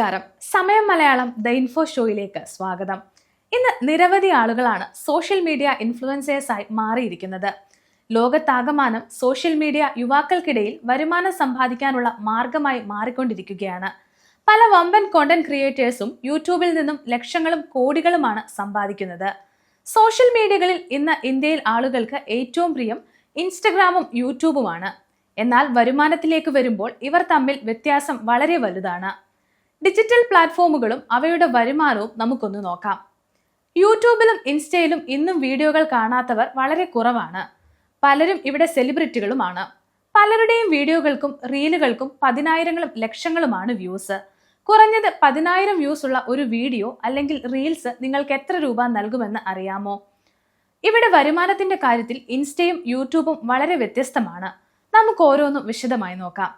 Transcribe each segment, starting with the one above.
നമസ്കാരം. സമയം Malayalam the info ഷോയിലേക്ക് സ്വാഗതം. ഇന്ന് നിരവധി ആളുകളാണ് സോഷ്യൽ മീഡിയ ഇൻഫ്ലുവൻസേഴ്സായി മാറിയിരിക്കുന്നത്. ലോകത്താകമാനം സോഷ്യൽ മീഡിയ യുവാക്കൾക്കിടയിൽ വരുമാനം സമ്പാദിക്കാനുള്ള മാർഗമായി മാറിക്കൊണ്ടിരിക്കുകയാണ്. പല വമ്പൻ കോണ്ടന്റ് ക്രിയേറ്റേഴ്സും യൂട്യൂബിൽ നിന്നും ലക്ഷങ്ങളും കോടികളുമാണ് സമ്പാദിക്കുന്നത്. സോഷ്യൽ മീഡിയകളിൽ ഇന്ന് ഇന്ത്യയിൽ ആളുകൾക്ക് ഏറ്റവും പ്രിയം ഇൻസ്റ്റഗ്രാമും യൂട്യൂബുമാണ്. എന്നാൽ വരുമാനത്തിലേക്ക് വരുമ്പോൾ ഇവർ തമ്മിൽ വ്യത്യാസം വളരെ വലുതാണ്. ഡിജിറ്റൽ പ്ലാറ്റ്ഫോമുകളും അവയുടെ വരുമാനവും നമുക്കൊന്ന് നോക്കാം. യൂട്യൂബിലും ഇൻസ്റ്റയിലും ഇന്നും വീഡിയോകൾ കാണാത്തവർ വളരെ കുറവാണ്. പലരും ഇവിടെ സെലിബ്രിറ്റികളുമാണ്. പലരുടെയും വീഡിയോകൾക്കും റീലുകൾക്കും പതിനായിരങ്ങളും ലക്ഷങ്ങളുമാണ് വ്യൂസ്. കുറഞ്ഞത് പതിനായിരം വ്യൂസ് ഉള്ള ഒരു വീഡിയോ അല്ലെങ്കിൽ റീൽസ് നിങ്ങൾക്ക് എത്ര രൂപ നൽകുമെന്ന് അറിയാമോ? ഇവിടെ വരുമാനത്തിന്റെ കാര്യത്തിൽ ഇൻസ്റ്റയും യൂട്യൂബും വളരെ വ്യത്യസ്തമാണ്. നമുക്ക് ഓരോന്നും വിശദമായി നോക്കാം.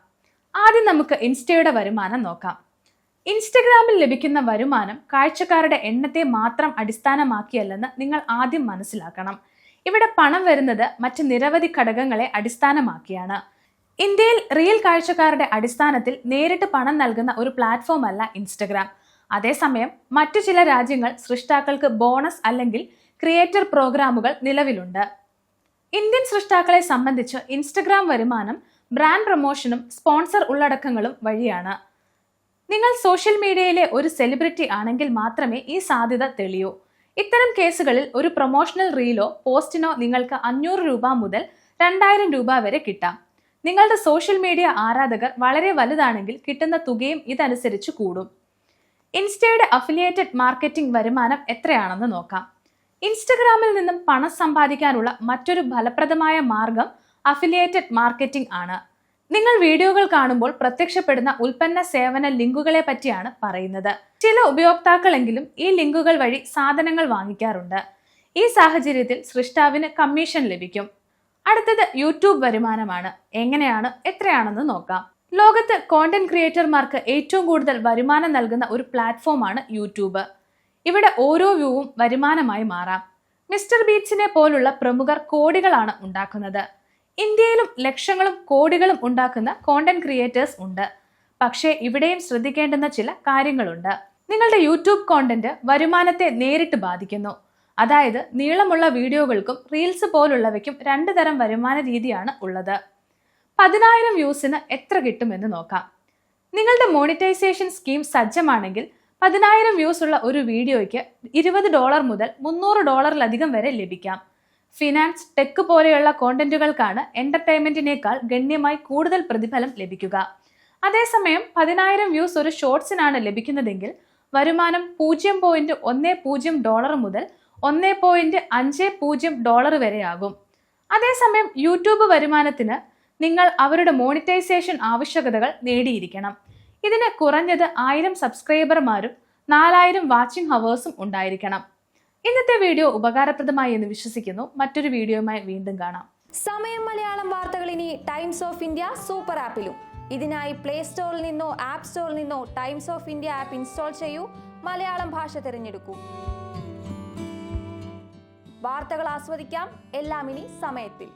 ആദ്യം നമുക്ക് ഇൻസ്റ്റയുടെ വരുമാനം നോക്കാം. ഇൻസ്റ്റഗ്രാമിൽ ലഭിക്കുന്ന വരുമാനം കാഴ്ചക്കാരുടെ എണ്ണത്തെ മാത്രം അടിസ്ഥാനമാക്കിയല്ലെന്ന് നിങ്ങൾ ആദ്യം മനസ്സിലാക്കണം. ഇവിടെ പണം വരുന്നത് മറ്റ് നിരവധി ഘടകങ്ങളെ അടിസ്ഥാനമാക്കിയാണ്. ഇന്ത്യയിൽ റിയൽ കാഴ്ചക്കാരുടെ അടിസ്ഥാനത്തിൽ നേരിട്ട് പണം നൽകുന്ന ഒരു പ്ലാറ്റ്ഫോം അല്ല ഇൻസ്റ്റഗ്രാം. അതേസമയം മറ്റു ചില രാജ്യങ്ങൾ സൃഷ്ടാക്കൾക്ക് ബോണസ് അല്ലെങ്കിൽ ക്രിയേറ്റർ പ്രോഗ്രാമുകൾ നിലവിലുണ്ട്. ഇന്ത്യൻ സൃഷ്ടാക്കളെ സംബന്ധിച്ച് ഇൻസ്റ്റഗ്രാം വരുമാനം ബ്രാൻഡ് പ്രൊമോഷനും സ്പോൺസർ ഉള്ളടക്കങ്ങളും വഴിയാണ്. നിങ്ങൾ സോഷ്യൽ മീഡിയയിലെ ഒരു സെലിബ്രിറ്റി ആണെങ്കിൽ മാത്രമേ ഈ സാധ്യത തെളിയൂ. ഇത്തരം കേസുകളിൽ ഒരു പ്രൊമോഷണൽ റീലോ പോസ്റ്റിനോ നിങ്ങൾക്ക് അഞ്ഞൂറ് രൂപ മുതൽ രണ്ടായിരം രൂപ വരെ കിട്ടാം. നിങ്ങളുടെ സോഷ്യൽ മീഡിയ ആരാധകർ വളരെ വലുതാണെങ്കിൽ കിട്ടുന്ന തുകയും ഇതനുസരിച്ച് കൂടും. ഇൻസ്റ്റയുടെ അഫിലിയേറ്റഡ് മാർക്കറ്റിംഗ് വരുമാനം എത്രയാണെന്ന് നോക്കാം. ഇൻസ്റ്റഗ്രാമിൽ നിന്നും പണം സമ്പാദിക്കാനുള്ള മറ്റൊരു ഫലപ്രദമായ മാർഗം അഫിലിയേറ്റഡ് മാർക്കറ്റിംഗ് ആണ്. നിങ്ങൾ വീഡിയോകൾ കാണുമ്പോൾ പ്രത്യക്ഷപ്പെടുന്ന ഉൽപ്പന്ന സേവന ലിങ്കുകളെ പറ്റിയാണ് പറയുന്നത്. ചില ഉപയോക്താക്കളെങ്കിലും ഈ ലിങ്കുകൾ വഴി സാധനങ്ങൾ വാങ്ങിക്കാറുണ്ട്. ഈ സാഹചര്യത്തിൽ സൃഷ്ടാവിന് കമ്മീഷൻ ലഭിക്കും. അടുത്തത് യൂട്യൂബ് വരുമാനമാണ്. എങ്ങനെയാണ് എത്രയാണെന്ന് നോക്കാം. ലോകത്ത് കോണ്ടന്റ് ക്രിയേറ്റർമാർക്ക് ഏറ്റവും കൂടുതൽ വരുമാനം നൽകുന്ന ഒരു പ്ലാറ്റ്ഫോമാണ് യൂട്യൂബ്. ഇവിടെ ഓരോ വ്യൂവും വരുമാനമായി മാറാം. മിസ്റ്റർ ബീറ്റ്സിനെ പോലുള്ള പ്രമുഖർ കോടികളാണ് ഉണ്ടാക്കുന്നത്. ഇന്ത്യയിലും ലക്ഷങ്ങളും കോടികളും ഉണ്ടാക്കുന്ന കോണ്ടന്റ് ക്രിയേറ്റേഴ്സ് ഉണ്ട്. പക്ഷേ ഇവിടെയും ശ്രദ്ധിക്കേണ്ടുന്ന ചില കാര്യങ്ങളുണ്ട്. നിങ്ങളുടെ യൂട്യൂബ് കോണ്ടന്റ് വരുമാനത്തെ നേരിട്ട് ബാധിക്കുന്നു. അതായത് നീളമുള്ള വീഡിയോകൾക്കും റീൽസ് പോലുള്ളവയ്ക്കും രണ്ട് തരം വരുമാന രീതിയാണ് ഉള്ളത്. പതിനായിരം വ്യൂസിന് എത്ര കിട്ടുമെന്ന് നോക്കാം. നിങ്ങളുടെ മോണിറ്റൈസേഷൻ സ്കീം സജ്ജമാണെങ്കിൽ പതിനായിരം വ്യൂസ് ഉള്ള ഒരു വീഡിയോയ്ക്ക് ഇരുപത് ഡോളർ മുതൽ മുന്നൂറ് ഡോളറിലധികം വരെ ലഭിക്കാം. ഫിനാൻസ് ടെക് പോലെയുള്ള കോണ്ടന്റുകൾക്കാണ് എന്റർടൈൻമെന്റിനേക്കാൾ ഗണ്യമായി കൂടുതൽ പ്രതിഫലം ലഭിക്കുക. അതേസമയം പതിനായിരം വ്യൂസ് ഒരു ഷോർട്സിനാണ് ലഭിക്കുന്നതെങ്കിൽ വരുമാനം പൂജ്യം പോയിന്റ് ഒന്ന് പൂജ്യം ഡോളർ മുതൽ ഒന്ന് പോയിന്റ് അഞ്ച് പൂജ്യം ഡോളർ വരെയാകും. അതേസമയം യൂട്യൂബ് വരുമാനത്തിന് നിങ്ങൾ അവരുടെ മോണിറ്റൈസേഷൻ ആവശ്യകതകൾ നേടിയിരിക്കണം. ഇതിന് കുറഞ്ഞത് ആയിരം സബ്സ്ക്രൈബർമാരും നാലായിരം വാച്ചിംഗ് ഹവേഴ്സും ഉണ്ടായിരിക്കണം. ഇന്നത്തെ വീഡിയോ ഉപകാരപ്രദമായി എന്ന് വിശ്വസിക്കുന്നു. മറ്റൊരു വീഡിയോയുമായി വീണ്ടും കാണാം. സമയം മലയാളം വാർത്തകൾ ഇനി ടൈംസ് ഓഫ് ഇന്ത്യ സൂപ്പർ ആപ്പിലും. ഇതിനായി പ്ലേ സ്റ്റോറിൽ നിന്നോ ആപ്പ് സ്റ്റോറിൽ നിന്നോ Times of India app install ചെയ്യൂ. മലയാളം ഭാഷ തിരഞ്ഞെടുക്കൂ. വാർത്തകൾ ആസ്വദിക്കാം. എല്ലാം ഇനി സമയത്തിൽ.